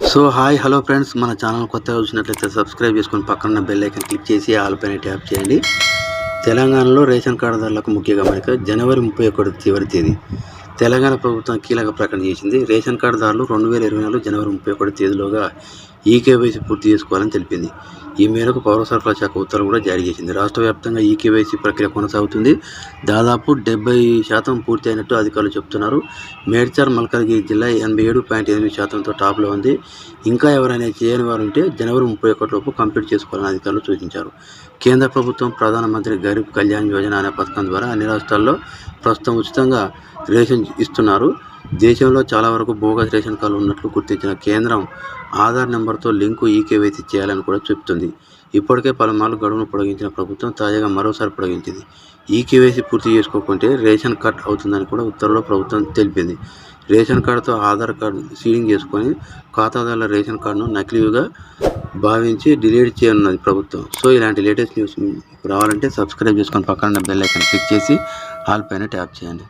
So hi hello friends. మన channel కొత్తగా చూసినట్లయితే సబ్స్క్రైబ్ చేసుకొని పక్కన బెల్ ఐకన్ క్లిక్ చేసి ఆల్ పైన ట్యాప్ చేయండి. తెలంగాణలో రేషన్ కార్డుదారులకు ముఖ్య గమనిక జనవరి ముప్పై ఒకటి చివరి తేదీ. తెలంగాణ ప్రభుత్వం కీలక ప్రకటన చేసింది. రేషన్ కార్డుదారులు రెండు వేల ఇరవై నాలుగు జనవరి ముప్పై ఒకటి తేదీలోగా ఈకేవైసీ పూర్తి చేసుకోవాలని తెలిపింది. ఈ మేరకు పౌర సరఫరా శాఖ ఉత్తర్వులు కూడా జారీ చేసింది. రాష్ట్ర వ్యాప్తంగా ఈకేవైసీ ప్రక్రియ కొనసాగుతుంది. దాదాపు డెబ్బై శాతం పూర్తి అయినట్టు అధికారులు చెబుతున్నారు. మేడ్చర్ మల్కాజ్గిరి జిల్లా ఎనభై ఏడు పాయింట్ ఎనిమిది శాతంతో టాప్లో ఉంది. ఇంకా ఎవరైనా చేయని వారు ఉంటే జనవరి ముప్పై ఒకటిలోపు కంప్లీట్ చేసుకోవాలని అధికారులు సూచించారు. కేంద్ర ప్రభుత్వం ప్రధానమంత్రి గరీబ్ కళ్యాణ్ యోజన అనే పథకం ద్వారా అన్ని రాష్ట్రాల్లో ప్రస్తుతం ఉచితంగా రేషన్ ఇస్తున్నారు. దేశంలో చాలా వరకు బోగస్ రేషన్ కార్డులు ఉన్నట్లు గుర్తించిన కేంద్రం ఆధార్ నెంబర్తో లింకు ఈకేవైసీ చేయాలని కూడా చెబుతుంది. ఇప్పటికే పలుమార్లు గడువును పొడిగించిన ప్రభుత్వం తాజాగా మరోసారి పొడిగించింది. ఈకేవైసీ పూర్తి చేసుకోకుంటే రేషన్ కార్డ్ అవుతుందని కూడా ఉత్తర్వులో ప్రభుత్వం తెలిపింది. రేషన్ కార్డుతో ఆధార్ కార్డు సీలింగ్ చేసుకొని ఖాతాదారుల రేషన్ కార్డును నకిలీగా భావించి డిలీట్ చేయనున్నది ప్రభుత్వం. సో ఇలాంటి లేటెస్ట్ న్యూస్ రావాలంటే సబ్స్క్రైబ్ చేసుకొని పక్కన బెల్ ఐకాన్ క్లిక్ చేసి ఆల్ పైన ట్యాప్ చేయండి.